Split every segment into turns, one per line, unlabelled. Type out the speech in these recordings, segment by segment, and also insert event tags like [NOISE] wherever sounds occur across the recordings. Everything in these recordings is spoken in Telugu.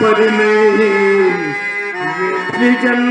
पर में ये विजन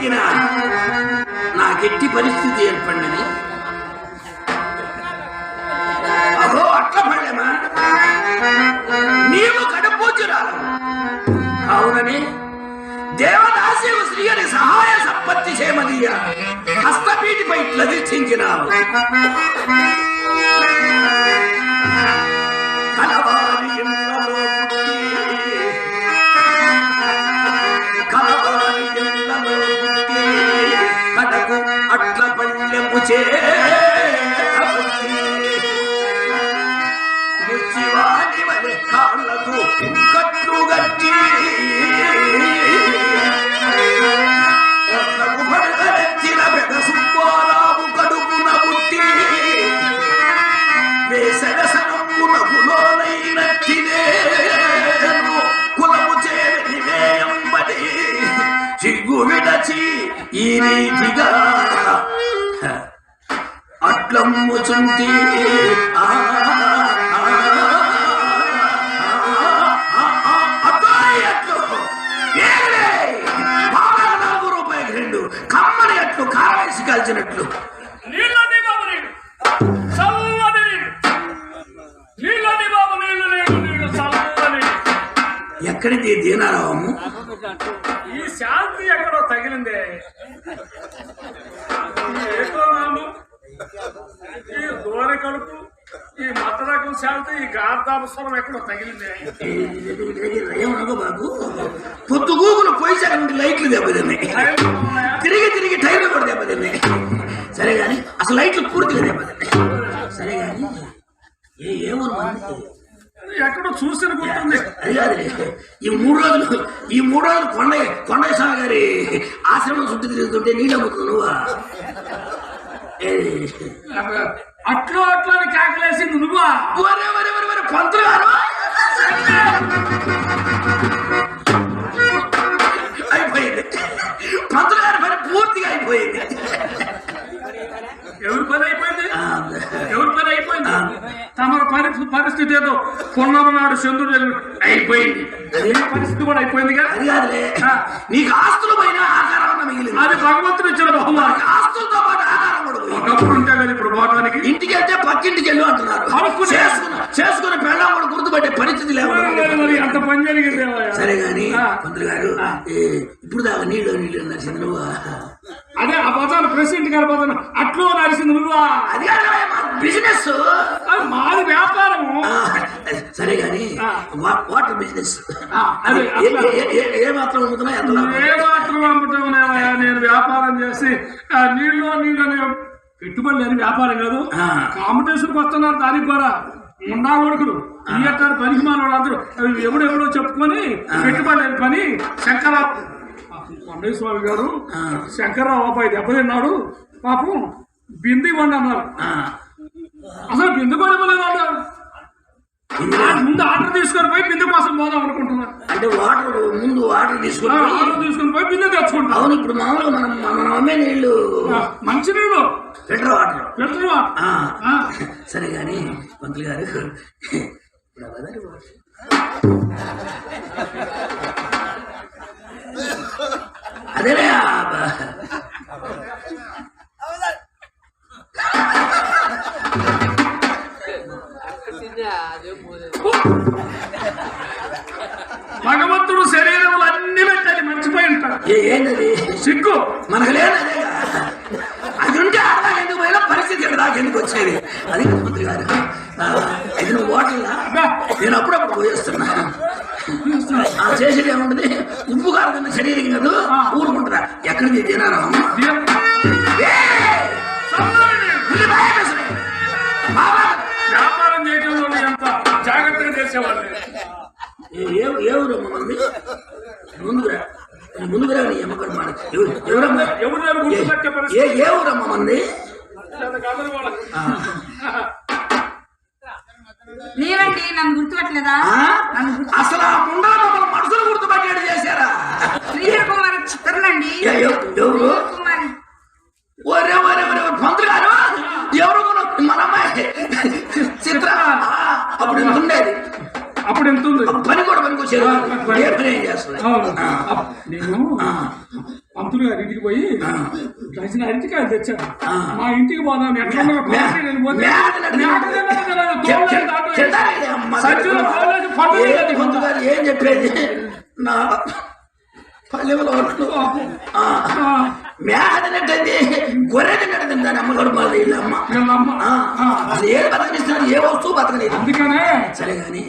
తిరిగిన నాకెట్టి పరిస్థితి ఏర్పడినది. అహో అట్ల పడేమా? నీవు కడుపూచురాలు అవునని దేవదాసేవు శ్రీయని సహాయ సంపత్తి చేయమదీయ హస్తపీటిపై ఇట్లా దీక్షించినావు కాళ్ళకు కట్టుగట్టి పడగలెత్తిన పెద సుబ్బారావు కడుపున పుట్టి వేసవ సనమ్మునకు కులము చేరి వేయంబడి సిగ్గు విడచి ఈ రీతిగా రెండు. కమ్మని అట్లు ఎక్కడిది దీనారావము
ఈ శాంతి ఎక్కడో తగిలిందే. ఈ దూర కడుపు ఈ మతరకం శాంతి ఈ గార్ధాపస్వరం ఎక్కడో తగిలిందే.
బాబు పొద్దు గూగులు పోయి నుండి లైట్లు దెబ్బతిన్నాయి. తిరిగి తిరిగి టైర్లు కూడా దెబ్బతిన్నాయి. సరే గాని అసలు లైట్లు పూర్తిగా దెబ్బతిన్నాయి. సరే గాని ఏ ఏమన్నా
ఎక్కడో చూసిన గుర్తుంది.
అది ఈ మూడు రోజులు ఈ మూడు రోజులు కొండ కొండయ్య స్వామి గారి ఆశ్రమం చుట్టూ తిరుగుతుంటే నీళ్ళు అమ్ముతున్నావు [LAUGHS]
అట్లో అట్లో అని కేకలేసింది నువ్వా?
ఒరే ఒరే ఒరే ఒరే పంతులు గారు! అయిపోయింది. పంతులు గారి పని పూర్తిగా అయిపోయింది.
ఎవరి పని అయిపోయింది? ఎవరి పని అయిపోయింది? తమ పరి పరిస్థితి ఏదో పొన్నమ నాడు చంద్రుడు అయిపోయింది. పరిస్థితి కూడా అయిపోయింది కదా.
నీకు ఆస్తులు పైన అన్న మిగిలింది.
అది భగవంతుడు ఇచ్చిన బహుమానం.
ఆస్తులతో
ఒకప్పుడు ఉంటే కదా ఇప్పుడు పోవడానికి
ఇంటికి వెళ్తే పక్కింటికి వెళ్ళు అంటున్నారు. చేసుకున్న చేసుకున్న పెళ్ళం కూడా గుర్తుపట్టే పరిస్థితి
మరి అంత పని జరిగింది
సరే గాని. పంతులు గారు ఇప్పుడు దాకా నీళ్ళు నీళ్ళు నువ్వు
అదే ఆ పదాలు ప్రెసిడెంట్ గారి పదాలు అట్లో నువ్వా.
అది బిజినెస్
మాది వ్యాపారము.
సరే గాని వాటర్ బిజినెస్ ఏ- మాత్రం అమ్ముతున్నా?
ఏ మాత్రం అమ్ముతామనేవయ్యా నేను వ్యాపారం చేసి ఆ నీళ్ళు నీళ్ళని పెట్టుబడి లేని వ్యాపారం కాదు.
ఆ.
కాంపిటీషన్కి వస్తున్నారు దానికి కూడా. ఉండా కొడుకులు ఇయ్యట్టారు పనికి మానవాళ్ళు అందరూ. అవి ఎవడెవడో చెప్పుకొని పెట్టుబడి లేని పని శంకరరావు కొండయ్య స్వామి గారు. శంకర్రావు అబ్బాయి దెబ్బతిన్నాడు. పాపం బింది ఇవ్వండి అన్నారు. అసలు బిందు వాళ్ళు ముందు ఆర్డర్ తీసుకొని పోయి బిందు కోసం పోదాం అనుకుంటున్నారు.
అంటే వాటర్ ముందు వాటర్ తీసుకుని
తీసుకొని పోయి బిందు తెచ్చుకుంటాం
అవును ఇప్పుడు మామూలుగా మనం మనం అమ్మే నీళ్ళు
మంచి నీళ్ళు.
Filter water. ఆ. సరే కానీ మంత్రి గారు ఇప్పుడు వాటర్ అదేలే బ-
భగవంతుడు శరీరంలో అన్ని పెట్టాలి మర్చిపోయి ఉంటాడు.
ఏంటది?
సిగ్గు.
మనకు లేదు అదే ఉంటే అర్థం ఎందుకు పోయినా పరిస్థితి ఇక్కడ దాకా ఎందుకు వచ్చేది? అది కాదు మంత్రి గారు ఇది నువ్వు వాటర్లా నేను అప్పుడప్పుడు పోయేస్తున్నా. ఆ చేసేది ఏముంటది? ఉప్పు తిన్న శరీరం కాదు ఊరుకుంటుందా? ఎక్కడిది తినారా!
వ్యాపారం చేయడంలో ఎంత జాగ్రత్తగా చేసేవాళ్ళు.
ఊరమ్మ మంది ముందుకురా ముందుకురా నీ ఎవరు ఎవరమ్మా?
ఎవరు లేరు గుర్తుపట్టే
ఏ
పరిస్థితి
ఏ ఊరమ్మ మంది.
లేవండి నన్ను గుర్తుపట్టలేదా?
అసలు ఆ ముండా మమ్మల్ని మనుషులు గుర్తుపట్టేది చేశారా?
శ్రీధర్ కుమార్
ఎవ- ఎవరు? ఏ ఏం చేస్తుంది
నేను పంతులు గారి ఇంటికి పోయి
ఆ.
డజన్ అరటికాయలు తెచ్చాను. మా ఇంటికి పోదాం ఎట్లా
అమ్మ. ఏ ఏం చెప్పేది? నా పల్లెలో
ఆ,
మేక తిన్నట్టయింది గొర్రె తిన్నట్టు తింటాను అమ్మగారు మా ఇల్లు అమ్మ. అసలు ఏది బతకనిస్తున్నాడు ఏ వస్తువు బతకలేదు.
అందుకనే
సరే కానీ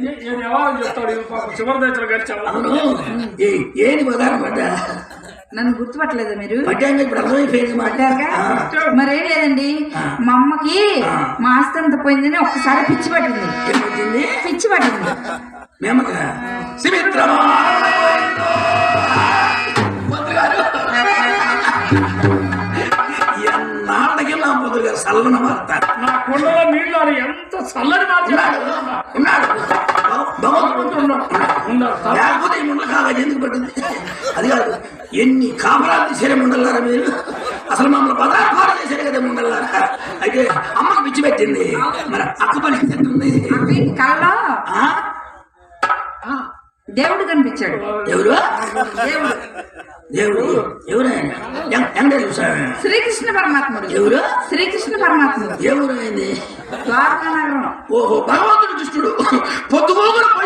ఏ- ఏ వ్యవహారం చెప్తాడు ఇది పాపం చివరి దశలో గడిచావు
అవును ఏ ఏని ఉదాహరణ
నన్ను గుర్తుపట్టలేదా మీరు? మరేం లేదండి. మా అమ్మకి మా ఆస్తి అంతా పోయిందని ఒక్కసారి పిచ్చి పట్టింది. పిచ్చి పట్టింది.
మేమక? మంత్రి గారు సల్లన మారుతారు.
నా కుండలో నీళ్ళు ఎంత చల్లని ఉన్నారు.
లేకపోతే ఈ ముండలు కాగా ఎందుకు పట్టింది అది కాదు. ఎన్ని కాపరాలు తీసేరే ముండలారా మీరు? అసలు మమ్మల్ని పదార్థాలు చేశారు కదా ముండలారా అయితే అమ్మకి పిచ్చి పెట్టింది. మరి అక్క పని ఉంది? ఆ?
దేవుడు కనిపించాడు.
ఎవరు?
దేవుడు.
దేవుడు ఎవరు? ఆయన ఎం- వెంకటేశ్వర స్వామి.
శ్రీకృష్ణ పరమాత్ముడు.
ఎవరు?
శ్రీకృష్ణ పరమాత్ముడు.
ఎవరు అయింది
ద్వారకా నగరం
ఓహో భగవంతుడు కృష్ణుడు. పొద్దుగోగులు